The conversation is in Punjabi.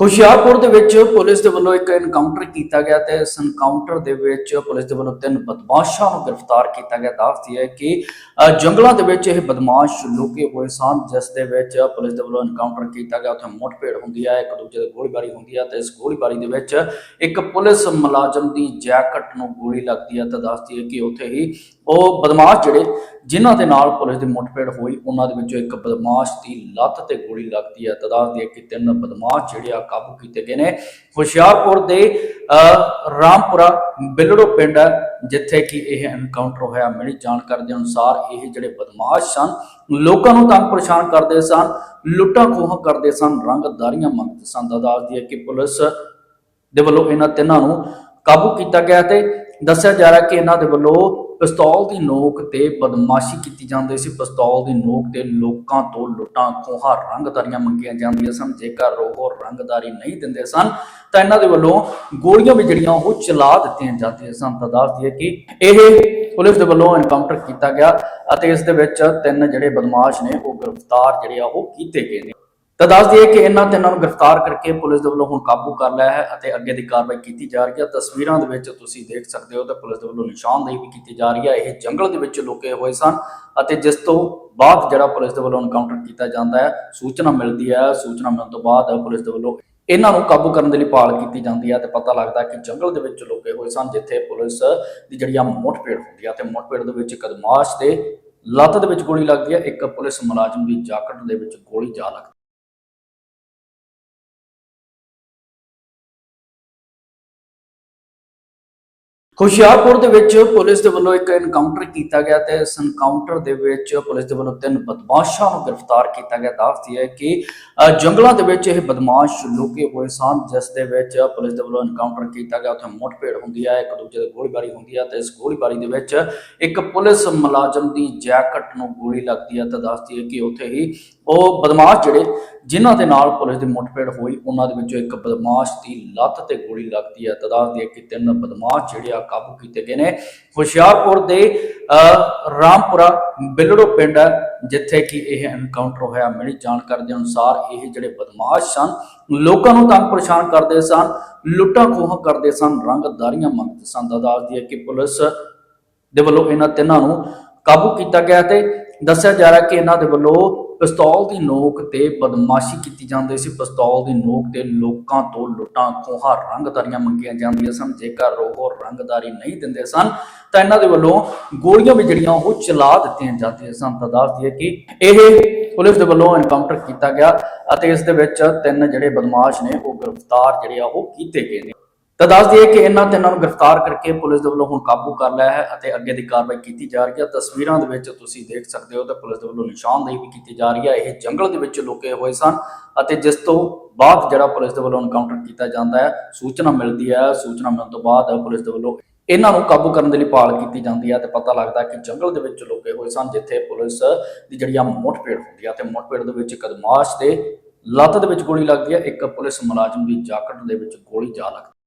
ਹੁਸ਼ਿਆਰਪੁਰ ਦੇ ਵਿੱਚ ਪੁਲਿਸ ਦੇ ਵੱਲੋਂ ਇੱਕ ਐਨਕਾਊਂਟਰ ਕੀਤਾ ਗਿਆ ਤੇ ਇਸ ਐਨਕਾਊਂਟਰ ਦੇ ਵਿੱਚ ਪੁਲਿਸ ਦੇ ਵੱਲੋਂ ਤਿੰਨ ਬਦਮਾਸ਼ਾਂ ਨੂੰ ਗ੍ਰਿਫਤਾਰ ਕੀਤਾ ਗਿਆ। ਦੱਸਦੀ ਹੈ ਕਿ ਜੰਗਲਾਂ ਦੇ ਵਿੱਚ ਇਹ ਬਦਮਾਸ਼ ਲੁਕੇ ਹੋਏ ਸਨ, ਜਿਸ ਦੇ ਵਿੱਚ ਪੁਲਿਸ ਦੇ ਵੱਲੋਂ ਐਨਕਾਊਂਟਰ ਕੀਤਾ ਗਿਆ। ਉੱਥੇ ਮੁੱਠਭੇੜ ਹੁੰਦੀ ਹੈ ਇੱਕ ਦੂਜੇ ਦੇ ਗੋਲੀਬਾਰੀ ਹੁੰਦੀ ਹੈ ਤੇ ਇਸ ਗੋਲੀਬਾਰੀ ਦੇ ਵਿੱਚ ਇੱਕ ਪੁਲਿਸ ਮੁਲਾਜ਼ਮ ਦੀ ਜੈਕਟ ਨੂੰ ਗੋਲੀ ਲੱਗਦੀ ਹੈ ਤਾਂ ਦੱਸਦੀ ਹੈ ਕਿ ਉੱਥੇ ਹੀ ਉਹ ਬਦਮਾਸ਼ ਜਿਹੜੇ, ਜਿਨ੍ਹਾਂ ਦੇ ਨਾਲ ਪੁਲਿਸ ਦੀ ਮੁੱਠਭੇੜ ਹੋਈ, ਉਹਨਾਂ ਦੇ ਵਿੱਚੋਂ ਇੱਕ ਬਦਮਾਸ਼ ਦੀ ਲੱਤ ਤੇ ਗੋਲੀ ਲੱਗਦੀ ਹੈ ਤਾਂ ਦੱਸਦੀ ਹੈ ਕਿ ਤਿੰਨ ਬਦਮਾਸ਼ ਜਿਹੜੇ ਆ ਕਾਬੂ ਕੀਤੇ ਗਏ ਨੇ। ਹੁਸ਼ਿਆਰਪੁਰ ਦੇ ਰਾਮਪੁਰਾ ਬਿਲੜੋ ਪਿੰਡ ਜਿੱਥੇ ਕਿ ਇਹ ਐਨਕਾਊਂਟਰ ਹੋਇਆ। ਮਿਲੀ ਜਾਣਕਾਰੀ ਦੇ ਅਨੁਸਾਰ ਇਹ ਜਿਹੜੇ ਬਦਮਾਸ਼ ਸਨ, ਲੋਕਾਂ ਨੂੰ ਤੰਗ ਪਰੇਸ਼ਾਨ ਕਰਦੇ ਸਨ, ਲੁੱਟਾਂ ਖੋਹਾਂ ਕਰਦੇ ਸਨ, ਰੰਗਦਾਰੀਆਂ ਮੰਗਦੇ ਸਨ। ਤਾਂ ਦੱਸਦੀ ਹੈ ਕਿ ਪੁਲਿਸ ਦੇ ਵੱਲੋਂ ਇਹਨਾਂ ਤਿੰਨਾਂ ਨੂੰ ਕਾਬੂ ਕੀਤਾ ਗਿਆ ਤੇ ਦੱਸਿਆ ਜਾ ਰਿਹਾ ਕਿ ਇਹਨਾਂ ਦੇ ਵੱਲੋਂ ਪਿਸਤੌਲ ਦੀ ਨੋਕ ਤੇ ਬਦਮਾਸ਼ੀ ਕੀਤੀ ਜਾਂਦੀ ਸੀ। ਪਿਸਤੌਲ ਦੀ ਨੋਕ ਤੇ ਲੋਕਾਂ ਤੋਂ ਲੁੱਟਾਂ, ਖੋਹਾਂ, ਰੰਗਦਾਰੀਆਂ ਮੰਗੀਆਂ ਜਾਂਦੀਆਂ ਸਨ। ਜੇਕਰ ਉਹ ਰੰਗਦਾਰੀ ਨਹੀਂ ਦਿੰਦੇ ਸਨ, ਤਾਂ ਇਹਨਾਂ ਦੇ ਵੱਲੋਂ ਗੋਲੀਆਂ ਵੀ ਜਿਹੜੀਆਂ ਉਹ ਚਲਾ ਦਿੱਤੀਆਂ ਜਾਂਦੀਆਂ ਸਨ। ਤਾਂ ਦੱਸਦੀ ਹੈ ਕਿ ਇਹ ਪੁਲਿਸ ਦੇ ਵੱਲੋਂ ਐਨਕਾਊਂਟਰ ਕੀਤਾ ਗਿਆ ਅਤੇ ਇਸ ਦੇ ਵਿੱਚ ਤਿੰਨ ਜਿਹੜੇ ਬਦਮਾਸ਼ ਨੇ, ਉਹ ਗ੍ਰਿਫਤਾਰ ਜਿਹੜੇ ਆ, ਉਹ ਕੀਤੇ ਗਏ ਨੇ। ਤਾਂ ਦੱਸ ਦਈਏ ਕਿ ਇਹਨਾਂ ਤਿੰਨਾਂ ਨੂੰ ਗ੍ਰਿਫਤਾਰ ਕਰਕੇ ਪੁਲਿਸ ਦੇ ਵੱਲੋਂ ਹੁਣ ਕਾਬੂ ਕਰ ਲਿਆ ਹੈ ਅਤੇ ਅੱਗੇ ਦੀ ਕਾਰਵਾਈ ਕੀਤੀ ਜਾ ਰਹੀ ਹੈ। ਤਸਵੀਰਾਂ ਦੇ ਵਿੱਚ ਤੁਸੀਂ ਦੇਖ ਸਕਦੇ ਹੋ ਤਾਂ ਪੁਲਿਸ ਦੇ ਵੱਲੋਂ ਨਿਸ਼ਾਨਦੇਹੀ ਵੀ ਕੀਤੀ ਜਾ ਰਹੀ ਹੈ। ਇਹ ਜੰਗਲ ਦੇ ਵਿੱਚ ਲੁਕੇ ਹੋਏ ਸਨ ਅਤੇ ਜਿਸ ਤੋਂ ਬਾਅਦ ਜਿਹੜਾ ਪੁਲਿਸ ਦੇ ਵੱਲੋਂ ਐਨਕਾਊਂਟਰ ਕੀਤਾ ਜਾਂਦਾ ਹੈ, ਸੂਚਨਾ ਮਿਲਦੀ ਹੈ। ਸੂਚਨਾ ਮਿਲਣ ਤੋਂ ਬਾਅਦ ਪੁਲਿਸ ਦੇ ਵੱਲੋਂ ਇਹਨਾਂ ਨੂੰ ਕਾਬੂ ਕਰਨ ਦੇ ਲਈ ਭਾਲ ਕੀਤੀ ਜਾਂਦੀ ਹੈ ਤੇ ਪਤਾ ਲੱਗਦਾ ਕਿ ਜੰਗਲ ਦੇ ਵਿੱਚ ਲੁਕੇ ਹੋਏ ਸਨ, ਜਿੱਥੇ ਪੁਲਿਸ ਦੀ ਜਿਹੜੀ ਆ ਮੁੱਠਭੇੜ ਹੁੰਦੀ ਹੈ ਤੇ ਮੁੱਠਭੇੜ ਦੇ ਵਿੱਚ ਕਦਮਾਸ਼ ਦੇ ਲੱਤ ਦੇ ਵਿੱਚ ਗੋਲੀ ਲੱਗਦੀ ਹੈ। ਇੱਕ ਪੁਲਿਸ ਮੁਲਾਜ਼ਮ ਦੀ ਜਾਕਟ ਦੇ ਵਿੱਚ ਗੋਲੀ ਜਾ ਲੱਗਦੀ ਹੁਸ਼ਿਆਰਪੁਰ ਦੇ ਵਿੱਚ ਪੁਲਿਸ ਦੇ ਵੱਲੋਂ ਇੱਕ ਐਨਕਾਊਂਟਰ ਕੀਤਾ ਗਿਆ ਤੇ ਇਸ ਐਨਕਾਊਂਟਰ ਦੇ ਵਿੱਚ ਪੁਲਿਸ ਦੇ ਵੱਲੋਂ ਤਿੰਨ ਬਦਮਾਸ਼ਾਂ ਨੂੰ ਗ੍ਰਿਫਤਾਰ ਕੀਤਾ ਗਿਆ। ਦੱਸਦੀ ਹੈ ਕਿ ਜੰਗਲਾਂ ਦੇ ਵਿੱਚ ਇਹ ਬਦਮਾਸ਼ ਲੁਕੇ ਹੋਏ ਸਨ, ਜਿਸ ਦੇ ਵਿੱਚ ਪੁਲਿਸ ਦੇ ਵੱਲੋਂ ਐਨਕਾਊਂਟਰ ਕੀਤਾ ਗਿਆ। ਉੱਥੇ ਮੁੱਠਭੇੜ ਹੁੰਦੀ ਹੈ ਇੱਕ ਦੂਜੇ ਦੇ ਗੋਲੀਬਾਰੀ ਹੁੰਦੀ ਹੈ ਤੇ ਇਸ ਗੋਲੀਬਾਰੀ ਦੇ ਵਿੱਚ ਇੱਕ ਪੁਲਿਸ ਮੁਲਾਜ਼ਮ ਦੀ ਜੈਕਟ ਨੂੰ ਗੋਲੀ ਲੱਗਦੀ ਹੈ ਤਾਂ ਦੱਸਦੀ ਹੈ ਕਿ ਉੱਥੇ ਹੀ ਉਹ ਬਦਮਾਸ਼ ਜਿਹੜੇ ਜਿਨ੍ਹਾਂ ਦੇ ਨਾਲ ਪੁਲਿਸ ਦੀ ਮੁੱਠਭੇੜ ਹੋਈ, ਉਹਨਾਂ ਦੇ ਵਿੱਚੋਂ ਇੱਕ ਬਦਮਾਸ਼ ਦੀ ਲੱਤ ਤੇ ਗੋਲੀ ਲੱਗਦੀ ਹੈ। ਤਾਂ ਦੱਸਦੀ ਕਿ ਤਿੰਨ ਬਦਮਾਸ਼ ਜਿਹੜੇ ਆ ਕਾਬੂ ਕੀਤੇ ਗਏ ਨੇ। ਹੁਸ਼ਿਆਰਪੁਰ ਦੇ ਰਾਮਪੁਰਾ ਬਿਲੜੋ ਪਿੰਡ ਜਿੱਥੇ ਕਿ ਇਹ ਐਨਕਾਊਂਟਰ ਹੋਇਆ। ਮਿਲੀ ਜਾਣਕਾਰੀ ਦੇ ਅਨੁਸਾਰ ਇਹ ਜਿਹੜੇ ਬਦਮਾਸ਼ ਸਨ, ਲੋਕਾਂ ਨੂੰ ਤੰਗ ਪਰੇਸ਼ਾਨ ਕਰਦੇ ਸਨ, ਲੁੱਟਾਂ ਖੋਹਾਂ ਕਰਦੇ ਸਨ, ਰੰਗਦਾਰੀਆਂ ਮੰਗਦੇ ਸਨ। ਤਾਂ ਦੱਸਦੀ ਹੈ ਕਿ ਪੁਲਿਸ ਦੇ ਵੱਲੋਂ ਇਹਨਾਂ ਤਿੰਨਾਂ ਨੂੰ ਕਾਬੂ ਕੀਤਾ ਗਿਆ ਤੇ ਦੱਸਿਆ ਜਾ ਰਿਹਾ ਕਿ ਇਹਨਾਂ ਦੇ ਵੱਲੋਂ ਪਿਸਤੌਲ ਦੀ ਨੋਕ ਤੇ ਬਦਮਾਸ਼ੀ ਕੀਤੀ ਜਾਂਦੀ ਸੀ। ਪਿਸਤੌਲ ਦੀ ਨੋਕ ਤੇ ਲੋਕਾਂ ਤੋਂ ਲੁੱਟਾਂ, ਖੋਹਾਂ, ਰੰਗਦਾਰੀਆਂ ਮੰਗੀਆਂ ਜਾਂਦੀਆਂ ਸਨ। ਜੇਕਰ ਉਹ ਰੰਗਦਾਰੀ ਨਹੀਂ ਦਿੰਦੇ ਸਨ, ਤਾਂ ਇਹਨਾਂ ਦੇ ਵੱਲੋਂ ਗੋਲੀਆਂ ਵੀ ਜਿਹੜੀਆਂ ਉਹ ਚਲਾ ਦਿੱਤੀਆਂ ਜਾਂਦੀਆਂ ਸਨ। ਤਾਂ ਦੱਸਦੀ ਹੈ ਕਿ ਇਹ ਪੁਲਿਸ ਦੇ ਵੱਲੋਂ ਐਨਕਾਊਂਟਰ ਕੀਤਾ ਗਿਆ ਅਤੇ ਇਸ ਦੇ ਵਿੱਚ ਤਿੰਨ ਜਿਹੜੇ ਬਦਮਾਸ਼ ਨੇ, ਉਹ ਗ੍ਰਿਫਤਾਰ ਜਿਹੜੇ ਆ, ਉਹ ਕੀਤੇ ਗਏ ਨੇ। ਤਾਂ ਦੱਸ ਦਈਏ ਕਿ ਇਹਨਾਂ ਤਿੰਨਾਂ ਨੂੰ ਗ੍ਰਿਫਤਾਰ ਕਰਕੇ ਪੁਲਿਸ ਦੇ ਵੱਲੋਂ ਹੁਣ ਕਾਬੂ ਕਰ ਲਿਆ ਹੈ ਅਤੇ ਅੱਗੇ ਦੀ ਕਾਰਵਾਈ ਕੀਤੀ ਜਾ ਰਹੀ ਹੈ। ਤਸਵੀਰਾਂ ਦੇ ਵਿੱਚ ਤੁਸੀਂ ਦੇਖ ਸਕਦੇ ਹੋ ਤਾਂ ਪੁਲਿਸ ਦੇ ਵੱਲੋਂ ਨਿਸ਼ਾਨਦੇਹੀ ਵੀ ਕੀਤੀ ਜਾ ਰਹੀ ਹੈ। ਇਹ ਜੰਗਲ ਦੇ ਵਿੱਚ ਲੁਕੇ ਹੋਏ ਸਨ ਅਤੇ ਜਿਸ ਤੋਂ ਬਾਅਦ ਜਿਹੜਾ ਪੁਲਿਸ ਦੇ ਵੱਲੋਂ ਐਨਕਾਊਂਟਰ ਕੀਤਾ ਜਾਂਦਾ ਹੈ, ਸੂਚਨਾ ਮਿਲਦੀ ਹੈ। ਸੂਚਨਾ ਮਿਲਣ ਤੋਂ ਬਾਅਦ ਪੁਲਿਸ ਦੇ ਵੱਲੋਂ ਇਹਨਾਂ ਨੂੰ ਕਾਬੂ ਕਰਨ ਦੇ ਲਈ ਭਾਲ ਕੀਤੀ ਜਾਂਦੀ ਹੈ ਤੇ ਪਤਾ ਲੱਗਦਾ ਕਿ ਜੰਗਲ ਦੇ ਵਿੱਚ ਲੁਕੇ ਹੋਏ ਸਨ, ਜਿੱਥੇ ਪੁਲਿਸ ਦੀ ਜਿਹੜੀ ਆ ਮੁੱਠਭੇੜ ਹੁੰਦੀ ਹੈ ਤੇ ਮੁੱਠਭੇੜ ਦੇ ਵਿੱਚ ਕਦਮਾਸ਼ ਦੇ ਲੱਤ ਦੇ ਵਿੱਚ ਗੋਲੀ ਲੱਗਦੀ ਹੈ। ਇੱਕ ਪੁਲਿਸ ਮੁਲਾਜ਼ਮ ਦੀ ਜਾਕਟ ਦੇ ਵਿੱਚ ਗੋਲੀ ਜਾ ਲੱਗਦੀ ਹੈ